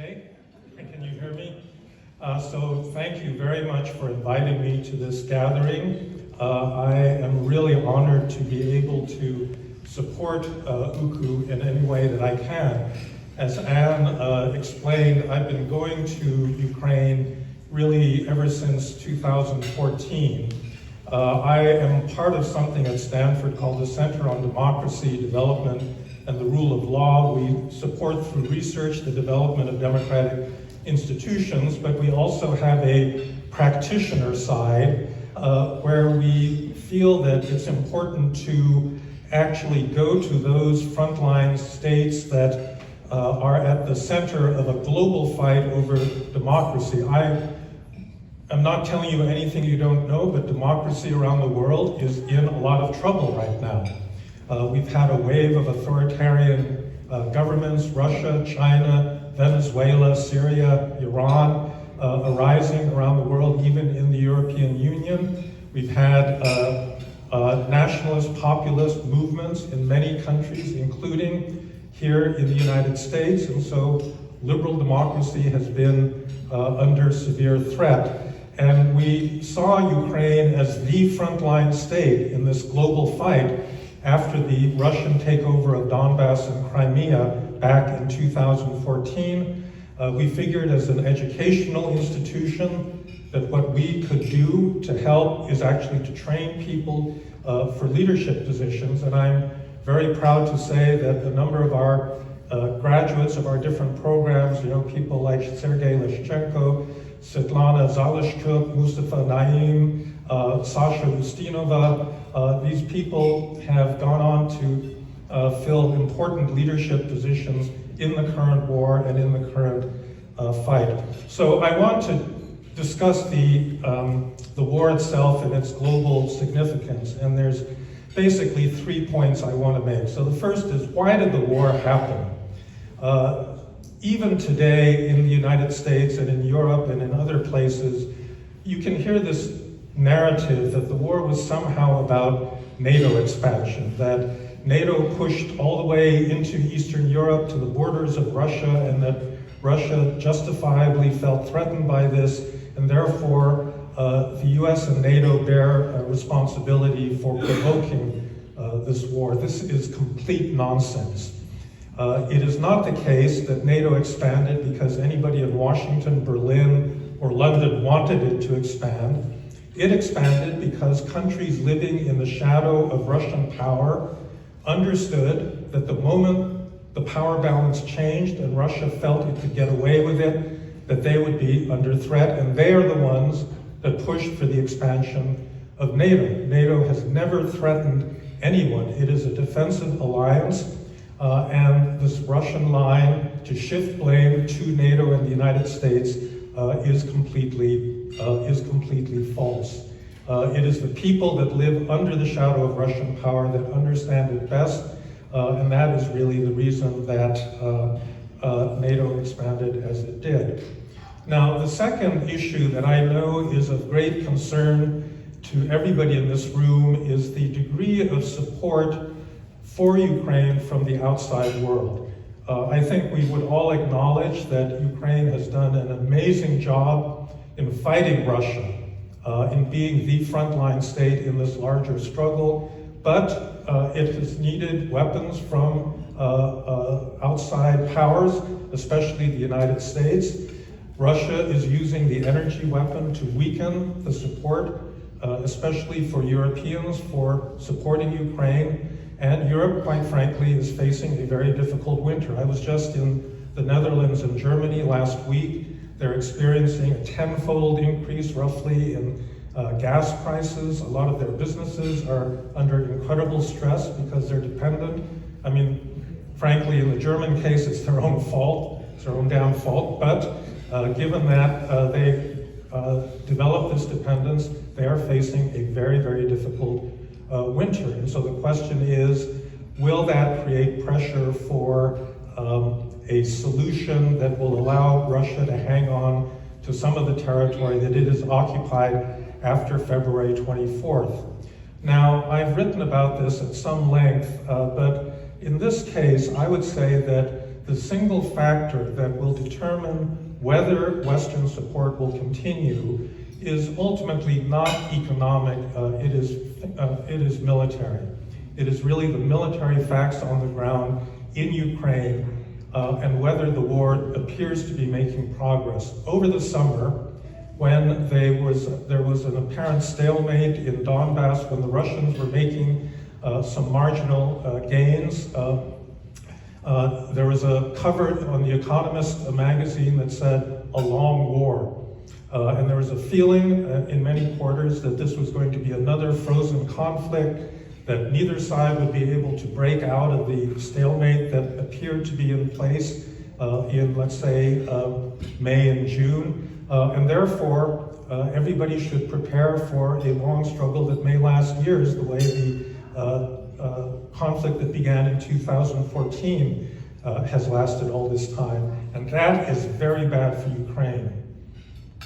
Okay, can you hear me? Uh, so thank you very much for inviting me to this gathering. Uh, I am really honored to be able to support uh, UKU in any way that I can. As Anne uh, explained, I've been going to Ukraine really ever since 2014. Uh, I am part of something at Stanford called the Center on Democracy, Development, and the Rule of Law. We support through research the development of democratic institutions, but we also have a practitioner side uh, where we feel that it's important to actually go to those frontline states that uh, are at the center of a global fight over democracy. I I'm not telling you anything you don't know, but democracy around the world is in a lot of trouble right now. Uh, we've had a wave of authoritarian uh, governments, Russia, China, Venezuela, Syria, Iran, uh, arising around the world, even in the European Union. We've had uh, uh, nationalist, populist movements in many countries, including here in the United States, and so liberal democracy has been uh, under severe threat. And we saw Ukraine as the frontline state in this global fight after the Russian takeover of Donbass and Crimea back in 2014. Uh, we figured as an educational institution that what we could do to help is actually to train people uh, for leadership positions. And I'm very proud to say that the number of our uh, graduates of our different programs, you know, people like Sergei Leshchenko, Svetlana Zalishchuk, Mustafa Naim, uh, Sasha Ustinova. Uh, these people have gone on to uh, fill important leadership positions in the current war and in the current uh, fight. So I want to discuss the, um, the war itself and its global significance. And there's basically three points I want to make. So the first is why did the war happen? Uh, even today in the United States and in Europe and in other places, you can hear this narrative that the war was somehow about NATO expansion, that NATO pushed all the way into Eastern Europe to the borders of Russia, and that Russia justifiably felt threatened by this, and therefore uh, the US and NATO bear responsibility for provoking uh, this war. This is complete nonsense. Uh, it is not the case that NATO expanded because anybody in Washington, Berlin, or London wanted it to expand. It expanded because countries living in the shadow of Russian power understood that the moment the power balance changed and Russia felt it could get away with it, that they would be under threat, and they are the ones that pushed for the expansion of NATO. NATO has never threatened anyone. It is a defensive alliance uh, and this Russian line to shift blame to NATO and the United States uh, is completely uh, is completely false. Uh, it is the people that live under the shadow of Russian power that understand it best, uh, and that is really the reason that uh, NATO expanded as it did. Now, the second issue that I know is of great concern to everybody in this room is the degree of support for Ukraine from the outside world. Uh, I think we would all acknowledge that Ukraine has done an amazing job in fighting Russia, uh, in being the frontline state in this larger struggle, but uh, it has needed weapons from uh, uh, outside powers, especially the United States. Russia is using the energy weapon to weaken the support, uh, especially for Europeans, for supporting Ukraine. And Europe, quite frankly, is facing a very difficult winter. I was just in the Netherlands and Germany last week. They're experiencing a tenfold increase roughly in uh, gas prices. A lot of their businesses are under incredible stress because they're dependent. I mean, frankly, in the German case, it's their own fault, it's their own damn fault. But uh, given that uh, they uh, developed this dependence, they are facing a very, very difficult uh, winter. And so the question is, will that create pressure for um, a solution that will allow Russia to hang on to some of the territory that it has occupied after February 24th? Now, I've written about this at some length, uh, but in this case, I would say that the single factor that will determine whether Western support will continue is ultimately not economic, uh, it, is, uh, it is military. It is really the military facts on the ground in Ukraine uh, and whether the war appears to be making progress. Over the summer, when there was, there was an apparent stalemate in Donbass, when the Russians were making uh, some marginal uh, gains, uh, uh, there was a cover on The Economist magazine that said, a long war. Uh, and there was a feeling uh, in many quarters that this was going to be another frozen conflict, that neither side would be able to break out of the stalemate that appeared to be in place uh, in, let's say, uh, May and June. Uh, and therefore, uh, everybody should prepare for a long struggle that may last years, the way the conflict that began in 2014 uh, has lasted all this time. And that is very bad for Ukraine.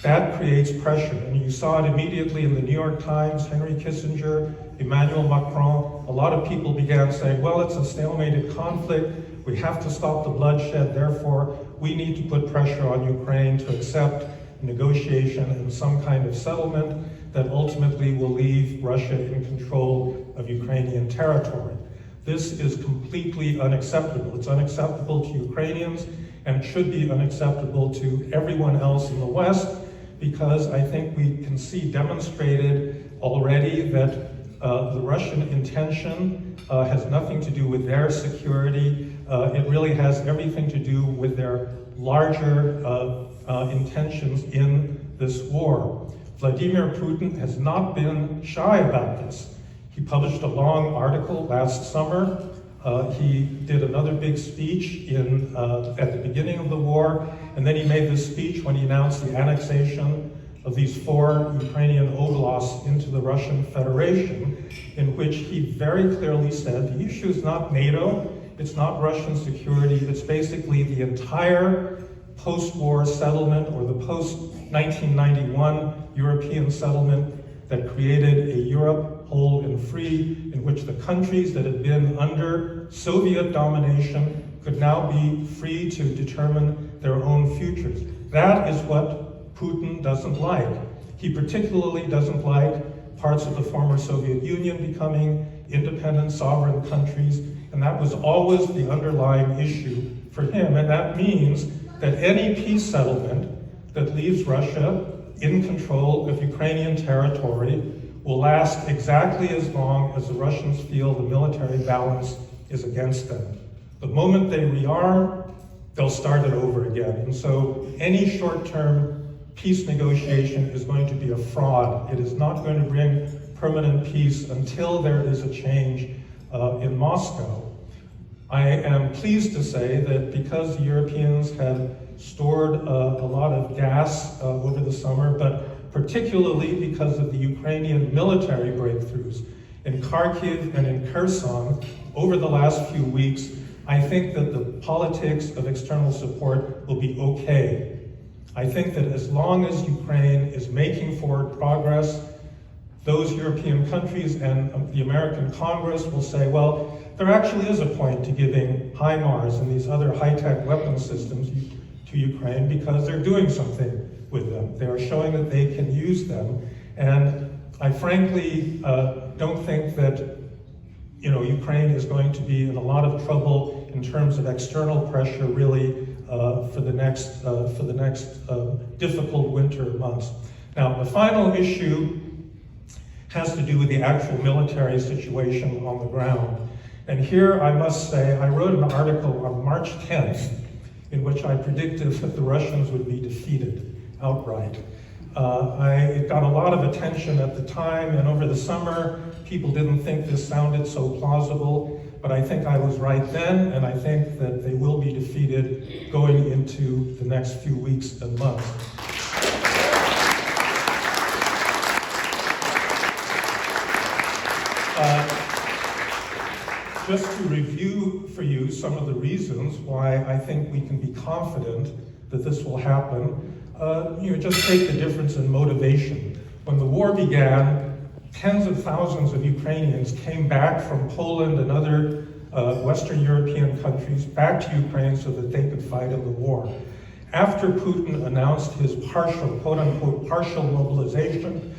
That creates pressure, and you saw it immediately in the New York Times, Henry Kissinger, Emmanuel Macron. A lot of people began saying, well, it's a stalemated conflict, we have to stop the bloodshed, therefore, we need to put pressure on Ukraine to accept negotiation and some kind of settlement that ultimately will leave Russia in control of Ukrainian territory. This is completely unacceptable. It's unacceptable to Ukrainians and it should be unacceptable to everyone else in the West because I think we can see demonstrated already that uh, the Russian intention uh, has nothing to do with their security. Uh, it really has everything to do with their larger uh, uh, intentions in this war. Vladimir Putin has not been shy about this. He published a long article last summer. Uh, he did another big speech in, at the beginning of the war, and then he made this speech when he announced the annexation of these four Ukrainian oblasts into the Russian Federation, in which he very clearly said the issue is not NATO, it's not Russian security, it's basically the entire post-war settlement or the post-1991 European settlement that created a Europe whole and free in which the countries that had been under Soviet domination could now be free to determine their own futures. That is what Putin doesn't like. He particularly doesn't like parts of the former Soviet Union becoming independent sovereign countries, and that was always the underlying issue for him. And that means that any peace settlement that leaves Russia in control of Ukrainian territory will last exactly as long as the Russians feel the military balance is against them. The moment they rearm, they'll start it over again. And so any short-term peace negotiation is going to be a fraud. It is not going to bring permanent peace until there is a change uh, in Moscow. I am pleased to say that because the Europeans had stored uh, a lot of gas uh, over the summer, but particularly because of the Ukrainian military breakthroughs in Kharkiv and in Kherson over the last few weeks, I think that the politics of external support will be okay. I think that as long as Ukraine is making forward progress, those European countries and um, the American Congress will say, well, there actually is a point to giving HIMARS and these other high-tech weapon systems to Ukraine because they're doing something with them. They are showing that they can use them. And I frankly uh, don't think that you know, Ukraine is going to be in a lot of trouble in terms of external pressure really uh, for the next, uh, for the next uh, difficult winter months. Now, the final issue has to do with the actual military situation on the ground. And here I must say, I wrote an article on March 10th in which I predicted that the Russians would be defeated outright. Uh, I, it got a lot of attention at the time, and over the summer, people didn't think this sounded so plausible, but I think I was right then, and I think that they will be defeated going into the next few weeks and months. Uh, just to review for you some of the reasons why I think we can be confident that this will happen, uh, you know, just take the difference in motivation. When the war began, tens of thousands of Ukrainians came back from Poland and other uh, Western European countries back to Ukraine so that they could fight in the war. After Putin announced his partial, quote unquote, partial mobilization,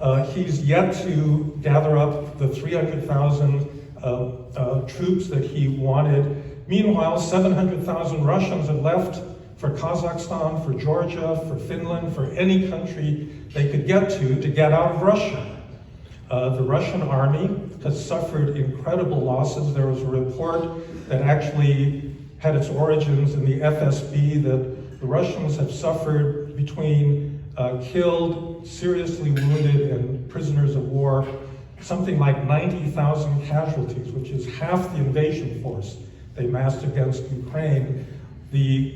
uh, he's yet to gather up the 300,000 uh, uh, troops that he wanted. Meanwhile, 700,000 Russians have left for Kazakhstan, for Georgia, for Finland, for any country they could get to to get out of Russia. Uh, the Russian army has suffered incredible losses. There was a report that actually had its origins in the FSB that the Russians have suffered between uh, killed, seriously wounded, and prisoners of war, something like 90,000 casualties, which is half the invasion force they massed against Ukraine. The,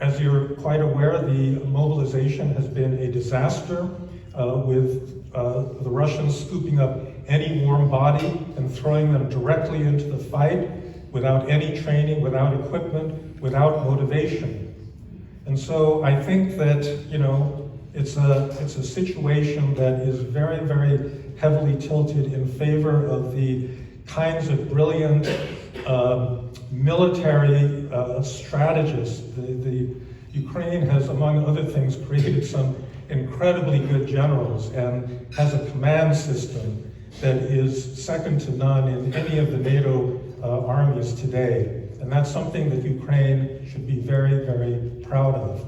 as you're quite aware, the mobilization has been a disaster, uh, with uh, the Russians scooping up any warm body and throwing them directly into the fight without any training, without equipment, without motivation. And so I think that, you know, it's a, it's a situation that is very, very heavily tilted in favor of the kinds of brilliant um, military uh, strategists. The, the Ukraine has, among other things, created some incredibly good generals and has a command system that is second to none in any of the NATO uh, armies today. And that's something that Ukraine should be very, very proud of.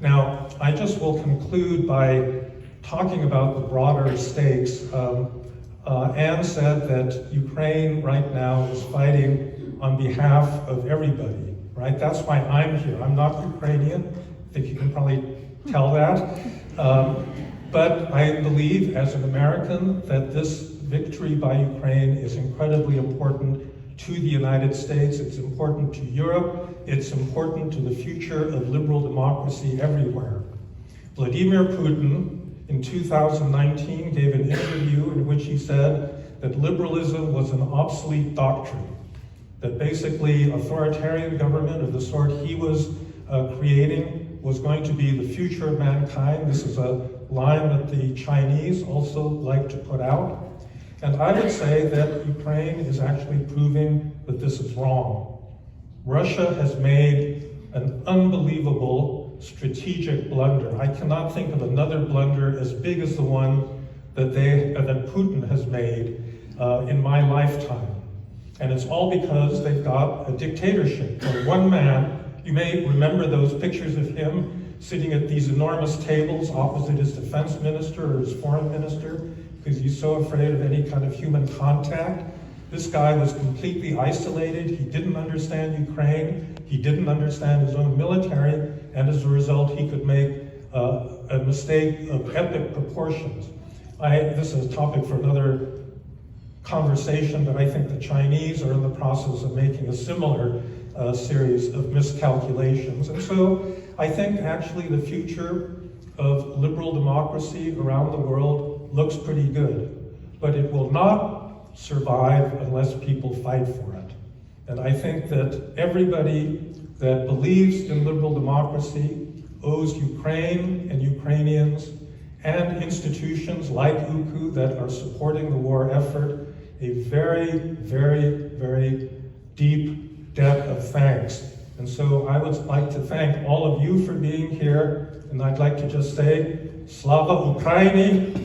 Now, I just will conclude by talking about the broader stakes. Um, uh, Anne said that Ukraine right now is fighting on behalf of everybody, right? That's why I'm here. I'm not Ukrainian. I think you can probably tell that. Um, but I believe, as an American, that this victory by Ukraine is incredibly important to the United States, it's important to Europe, it's important to the future of liberal democracy everywhere. Vladimir Putin in 2019 gave an interview in which he said that liberalism was an obsolete doctrine, that basically authoritarian government of the sort he was uh, creating was going to be the future of mankind. This is a line that the Chinese also like to put out. And I would say that Ukraine is actually proving that this is wrong. Russia has made an unbelievable strategic blunder. I cannot think of another blunder as big as the one that they uh, that Putin has made uh, in my lifetime. And it's all because they've got a dictatorship where one man, you may remember those pictures of him sitting at these enormous tables opposite his defense minister or his foreign minister because he's so afraid of any kind of human contact. This guy was completely isolated. He didn't understand Ukraine. He didn't understand his own military. And as a result, he could make uh, a mistake of epic proportions. I, this is a topic for another conversation, but I think the Chinese are in the process of making a similar uh, series of miscalculations. And so I think actually the future of liberal democracy around the world looks pretty good, but it will not survive unless people fight for it. And I think that everybody that believes in liberal democracy owes Ukraine and Ukrainians and institutions like UKU that are supporting the war effort a very, very, very deep debt of thanks. And so I would like to thank all of you for being here, and I'd like to just say, Slava Ukraini!